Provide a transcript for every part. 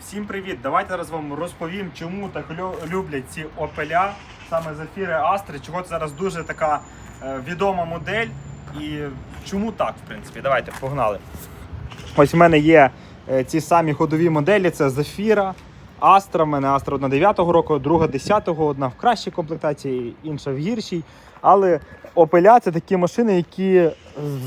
Всім привіт! Давайте зараз вам розповім, чому так люблять ці опеля, саме Зафіри Астри, чого це зараз дуже така е, відома модель і чому так, в принципі. Давайте погнали. Ось в мене є е, ці самі ходові моделі: це Зафіра, Астра. В мене Астра одна 9-го року, друга 10-го, одна в кращій комплектації, інша в гіршій. Але Опеля це такі машини, які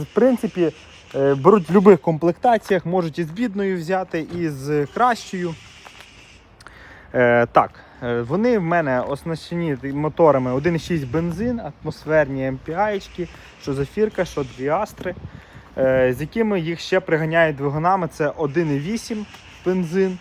в принципі беруть в будь-яких комплектаціях, можуть і з бідною взяти, і з кращою. Е, так, е, вони в мене оснащені моторами 1,6 бензин, атмосферні MPI, що зафірка, що дві астри, е, з якими їх ще приганяють двигунами. Це 1,8 бензин,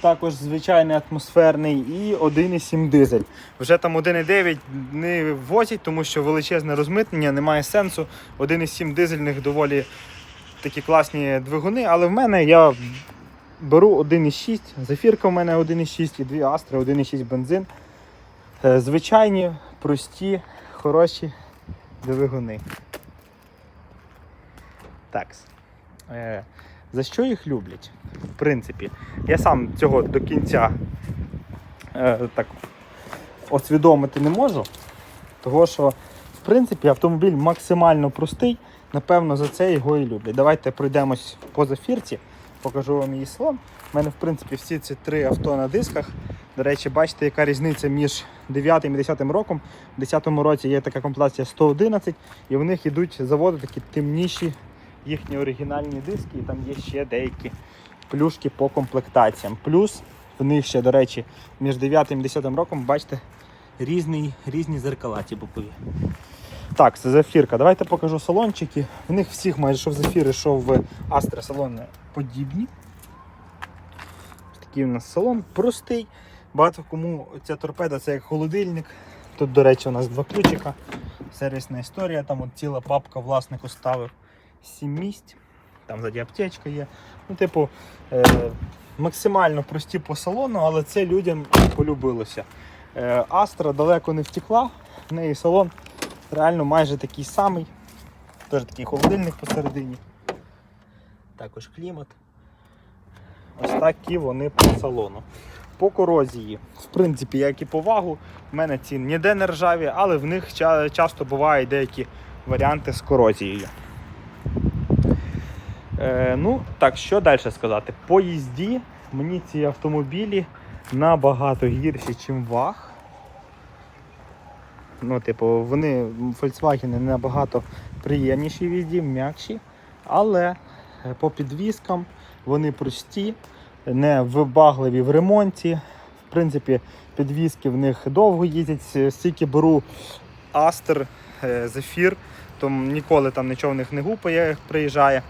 також звичайний атмосферний, і 1,7 дизель. Вже там 1,9 не возять, тому що величезне розмитнення, немає сенсу. 1,7 дизельних доволі такі класні двигуни, але в мене я беру 1,6, зафірка в мене 1,6 і дві астри, 1,6 бензин. Е, Звичайні, прості, хороші двигуни. Так. Е, За що їх люблять? В принципі, я сам цього до кінця е, так освідомити не можу. Того що, в принципі, автомобіль максимально простий. Напевно, за це його і люблять. Давайте пройдемось по зафірці, покажу вам її салон. У мене, в принципі, всі ці три авто на дисках. До речі, бачите, яка різниця між 9 і 10 роком. У 10 році є така комплектація 111, і в них йдуть заводи такі темніші їхні оригінальні диски, і там є ще деякі плюшки по комплектаціям. Плюс в них ще, до речі, між 9 і 10 роком, бачите, різні, різні зеркала ті бокові. Так, це зафірка. Давайте покажу салончики. В них всіх майже що в зафіри, що в Астра салони подібні. Такий у нас салон простий. Багато кому ця торпеда це як холодильник. Тут, до речі, у нас два ключика. Сервісна історія, там от ціла папка власнику ставив 7 місць. Там ззаді аптечка є. Ну, типу, е, максимально прості по салону, але це людям полюбилося. Е, Астра далеко не втекла, в неї салон реально майже такий самий. Теж такий холодильник посередині. Також клімат. Ось такі вони по салону. По корозії, в принципі, як і по вагу, в мене ці ніде не ржаві, але в них ча- часто бувають деякі варіанти з корозією. Е, ну, так, що далі сказати? По їзді мені ці автомобілі набагато гірші, ніж ваг. Ну, типу, вони Volkswagen набагато приємніші в їзді, м'якші, але е, по підвіскам вони прості, не вибагливі в ремонті. В принципі, підвіски в них довго їздять. Стільки беру Астер, е, Зефір, то ніколи там нічого в них не гупає, приїжджає.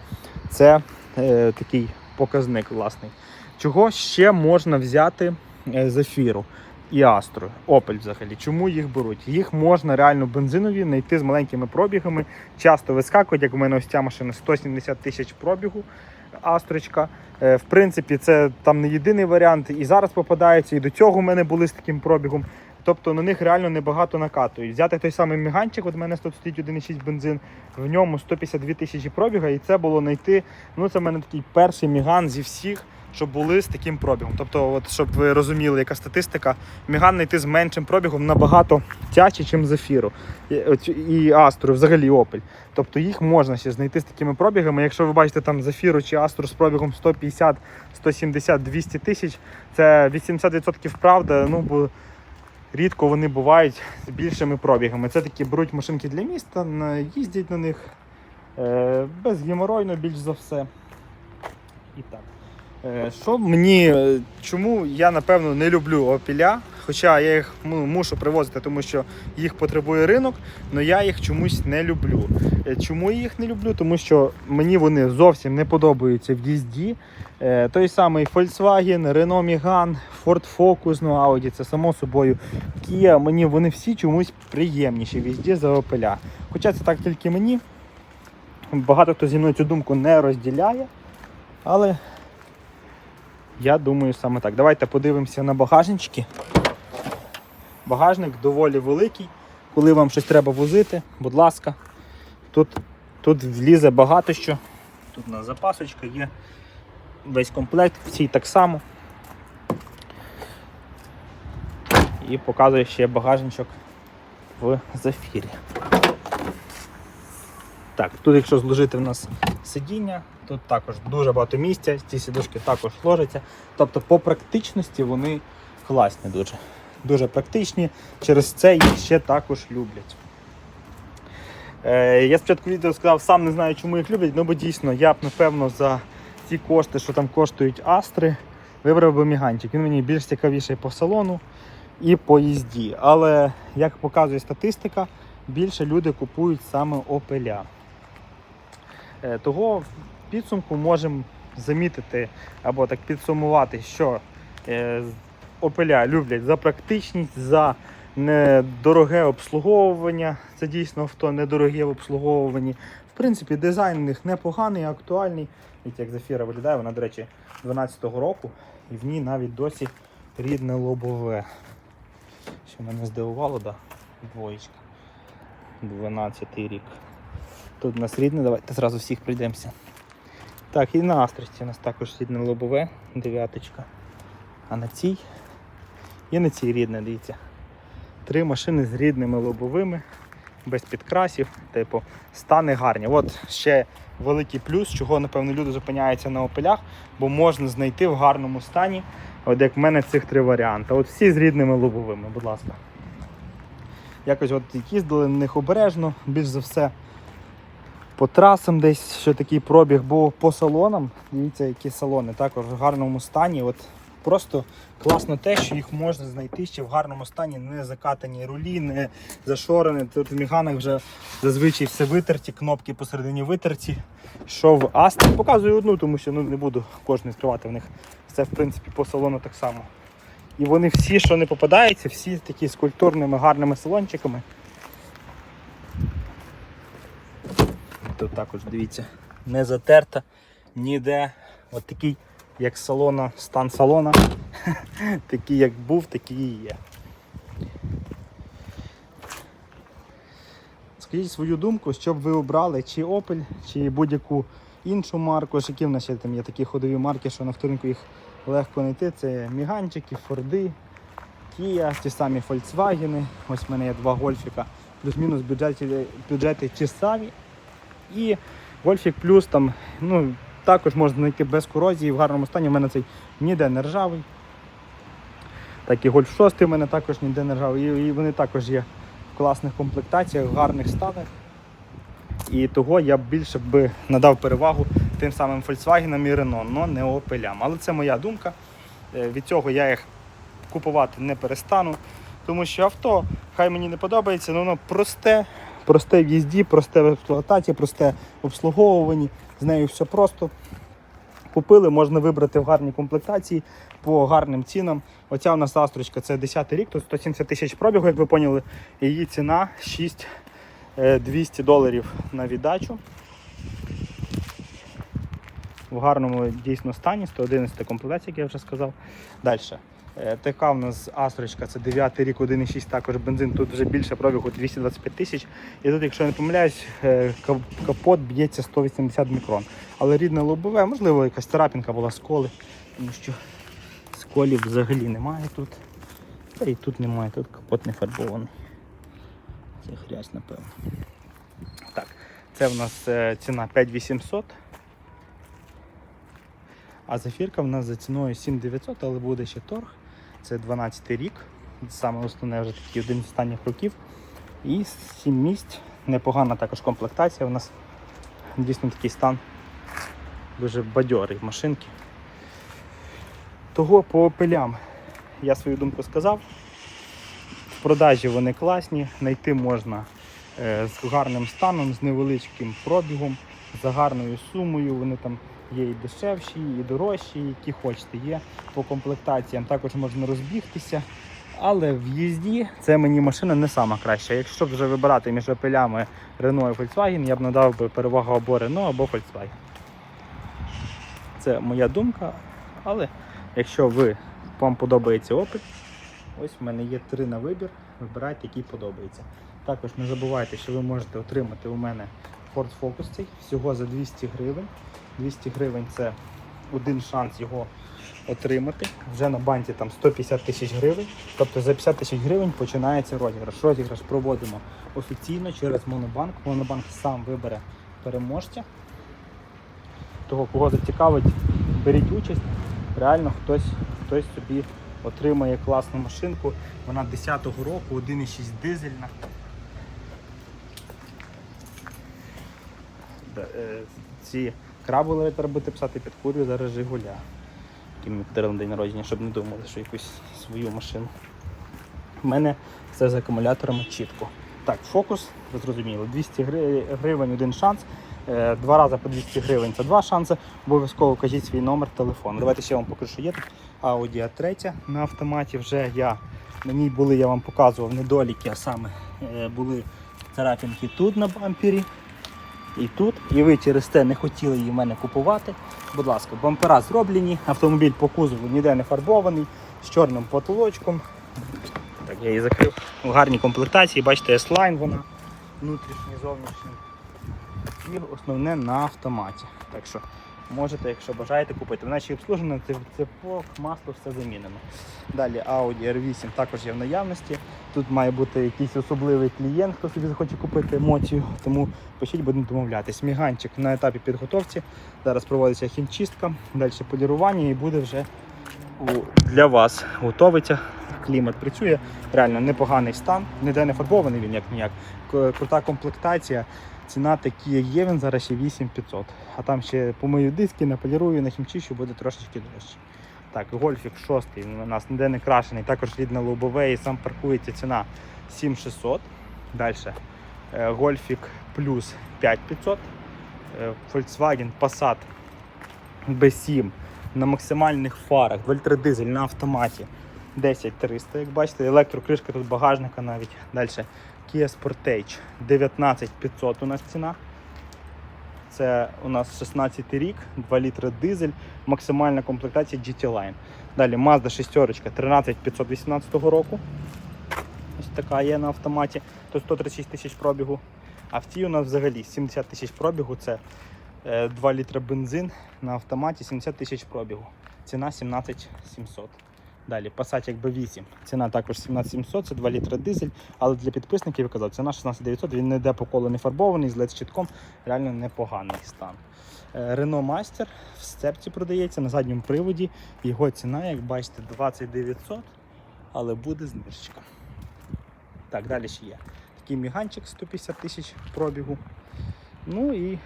Це е, такий показник власний. Чого ще можна взяти е, Зефіру? І Астру, Opel взагалі. Чому їх беруть? Їх можна реально бензинові знайти з маленькими пробігами. Часто вискакують, як у мене ось ця машина 170 тисяч пробігу. Астрочка. Е, В принципі, це там не єдиний варіант. І зараз попадаються, і до цього у мене були з таким пробігом. Тобто на них реально небагато накатують. Взяти той самий міганчик, от у мене тут стоїть 1,6 бензин, в ньому 152 тисячі пробіга, і це було знайти. Ну, це в мене такий перший міган зі всіх, що були з таким пробігом. Тобто, от, щоб ви розуміли, яка статистика, міган знайти з меншим пробігом набагато тяче, ніж Зефіру. І, Астру, взагалі Opel. Тобто їх можна ще знайти з такими пробігами. Якщо ви бачите там Зефіру чи Астру з пробігом 150, 170, 200 тисяч, це 80% правда. Ну, бо рідко вони бувають з більшими пробігами. Це такі беруть машинки для міста, їздять на них е, безгеморойно більш за все. І так. Е, Що мені, е, чому я напевно не люблю опіля, хоча я їх ну, мушу привозити, тому що їх потребує ринок, але я їх чомусь не люблю. Е, Чому я їх не люблю? Тому що мені вони зовсім не подобаються в їзді. Той самий Volkswagen, Renault Megane, Ford Focus, ну Audi, це само собою. Kia, мені вони всі чомусь приємніші в їзді за опеля. Хоча це так тільки мені. Багато хто зі мною цю думку не розділяє. Але я думаю, саме так. Давайте подивимося на багажнички. Багажник доволі великий. Коли вам щось треба возити, будь ласка, тут тут влізе багато що. Тут у нас запасочка є, весь комплект, всі так само. І показує ще багажничок в зафірі. Так, тут, якщо зложити в нас сидіння, тут також дуже багато місця, ці сідушки також ложаться. Тобто по практичності вони класні дуже. Дуже практичні, через це їх ще також люблять. Е, я спочатку відео сказав, сам не знаю, чому їх люблять, ну бо дійсно я б напевно за ті кошти, що там коштують астри, вибрав би міганчик. Він мені більш цікавіший по салону і по їзді. Але як показує статистика, більше люди купують саме опеля. Е, Того в підсумку можемо замітити або так підсумувати, що опеля люблять за практичність, за недороге обслуговування. Це дійсно авто недороге в обслуговуванні. В принципі, дизайн у них непоганий, актуальний. Від як Зафіра виглядає, вона, до речі, 12-го року, і в ній навіть досі рідне лобове. Що мене здивувало, да? Двоєчка. 12-й рік. Тут у нас рідне, давайте зразу всіх прийдемося. Так, і на Астрості у нас також рідне лобове, дев'яточка. А на цій і на цій рідне, дивіться. Три машини з рідними лобовими, без підкрасів, типу, стани гарні. От ще великий плюс, чого, напевно, люди зупиняються на опелях, бо можна знайти в гарному стані, от як в мене цих три варіанти. От всі з рідними лобовими, будь ласка. Якось от їздили на них обережно, більш за все по трасам десь що такий пробіг, бо по салонам, дивіться, які салони також в гарному стані. От Просто класно те, що їх можна знайти ще в гарному стані, не закатані рулі, не зашорені. Тут в міганах вже зазвичай все витерті, кнопки посередині витерті. Що в Астрі показую одну, тому що ну, не буду кожен відкривати в них. Це в принципі по салону так само. І вони всі, що не попадаються, всі такі з культурними гарними салончиками. Тут також дивіться, не затерта ніде. От такий, як салона, стан салона. такий, як був, такий і є. Скажіть свою думку, що б ви обрали, чи Opel, чи будь-яку іншу марку. Які в нас ще там є такі ходові марки, що на вторинку їх легко знайти. Це Міганчики, Форди, Kia, ті самі Volkswagen. Ось в мене є два гольфіка. Плюс-мінус бюджети, бюджети ті самі. І Гольфік Плюс там, ну, також можна знайти без корозії в гарному стані. У мене цей ніде не ржавий. Так і Гольф 6 у мене також ніде не ржавий. І, вони також є в класних комплектаціях, в гарних станах. І того я б більше би надав перевагу тим самим Volkswagen і Renault, але не Opel. Але це моя думка. Е, Від цього я їх купувати не перестану. Тому що авто, хай мені не подобається, але воно просте, просте в їзді, просте в експлуатації, просте в обслуговуванні. З нею все просто. Купили, можна вибрати в гарній комплектації по гарним цінам. Оця у нас астрочка це 10 рік, тут 170 тисяч пробігу, як ви поняли. Її ціна 6200 доларів на віддачу. В гарному дійсно стані, 111 комплектація, як я вже сказав. Далі. Е, Така в нас астрочка, це 9 рік, 1,6, також бензин, тут вже більше пробігу 225 тисяч. І тут, якщо я не помиляюсь, е, капот б'ється 180 мікрон. Але рідне лобове, можливо, якась царапінка була сколи, тому що сколів взагалі немає тут. Та і тут немає, тут капот не фарбований. Це грязь, напевно. Так, це в нас е, ціна 5800. А зафірка в нас за ціною 7900, але буде ще торг. Це 12 рік. Саме основне вже такий один з останніх років. І 7 місць. Непогана також комплектація. У нас дійсно такий стан дуже бадьорий машинки. Того по опелям я свою думку сказав. В продажі вони класні, знайти можна е, з гарним станом, з невеличким пробігом, за гарною сумою. Вони там є і дешевші, і дорожчі, які хочете. Є по комплектаціям. Також можна розбігтися. Але в їзді це мені машина не сама краща. Якщо б вже вибирати між опелями Renault і Volkswagen, я б надав би перевагу або Renault, або Volkswagen. Це моя думка. Але якщо ви, вам подобається Opel, ось в мене є три на вибір. Вибирайте, який подобається. Також не забувайте, що ви можете отримати у мене Ford Focus цей всього за 200 гривень. 200 гривень це один шанс його отримати. Вже на банці там 150 тисяч гривень. Тобто за 50 тисяч гривень починається розіграш. Розіграш проводимо офіційно через Монобанк. Монобанк сам вибере переможця. Того, кого зацікавить, беріть участь. Реально хтось, хтось собі отримає класну машинку. Вона 10-го року, 1,6 дизельна. Е, Ці крабули треба буде писати під курю зараз Жигуля. Яким ми подарили день народження, щоб не думали, що якусь свою машину. У мене все з акумуляторами чітко. Так, фокус, ви зрозуміли, 200 гривень один шанс. Е, Два рази по 200 гривень це два шанси. Обов'язково кажіть свій номер телефону. Давайте ще вам покажу, що є тут. Audi a 3 на автоматі вже я. На ній були, я вам показував недоліки, а саме е, були царапинки тут на бампері і тут. І ви через те не хотіли її в мене купувати. Будь ласка, бампера зроблені, автомобіль по кузову ніде не фарбований, з чорним потолочком. Так, я її закрив. У гарній комплектації, бачите, S-Line вона, внутрішній, зовнішній. І основне на автоматі. Так що можете, якщо бажаєте купити. Вона ще й обслужена, це цепок, масло, все замінено. Далі Audi R8 також є в наявності. Тут має бути якийсь особливий клієнт, хто собі захоче купити емоцію, тому пишіть, будемо домовлятись. Міганчик на етапі підготовці. Зараз проводиться хімчистка, далі полірування і буде вже для вас готовиться. Клімат працює, реально непоганий стан, ніде не фарбований він як ніяк. Крута комплектація. Ціна такі, як є, він зараз ще 8500. А там ще помию диски, наполірую, нахімчищу, буде трошечки дорожче. Так, гольфік 6 він у нас ніде не крашений, також рідне лобове і сам паркується ціна 7600. Далі гольфік плюс 5500. Е, Volkswagen Passat B7 на максимальних фарах, 2 дизель на автоматі 10300, як бачите, електрокришка тут багажника навіть. Далі Kia Sportage 19500 у нас ціна. Це у нас 16 рік, 2 літри дизель, максимальна комплектація GT Line. Далі Mazda 6 13518 року. Ось така є на автоматі, то 136 тисяч пробігу. А в цій у нас взагалі 70 тисяч пробігу, це е, 2 літра бензин на автоматі, 70 тисяч пробігу. Ціна 17 700. Далі Passat B8. Ціна також 17 700, це 2 літра дизель, але для підписників я казав, ціна 16 900, він не йде по колу не фарбований, з щитком, реально непоганий стан. Е, Renault Master в сцепці продається на задньому приводі. Його ціна, як бачите, 20 900, але буде знижка. Так, далі ще є. Такий міганчик 150 тисяч пробігу. Ну і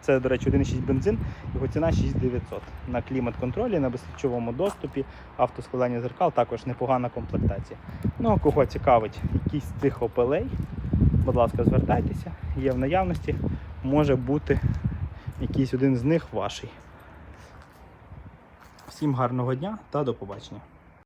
це, до речі, 1,6 бензин, його ціна 6900. На клімат-контролі, на безключовому доступі, автоскладання зеркал, також непогана комплектація. Ну, а кого цікавить якийсь з цих опелей, будь ласка, звертайтеся, є в наявності, може бути якийсь один з них ваший. Всім гарного дня та до побачення.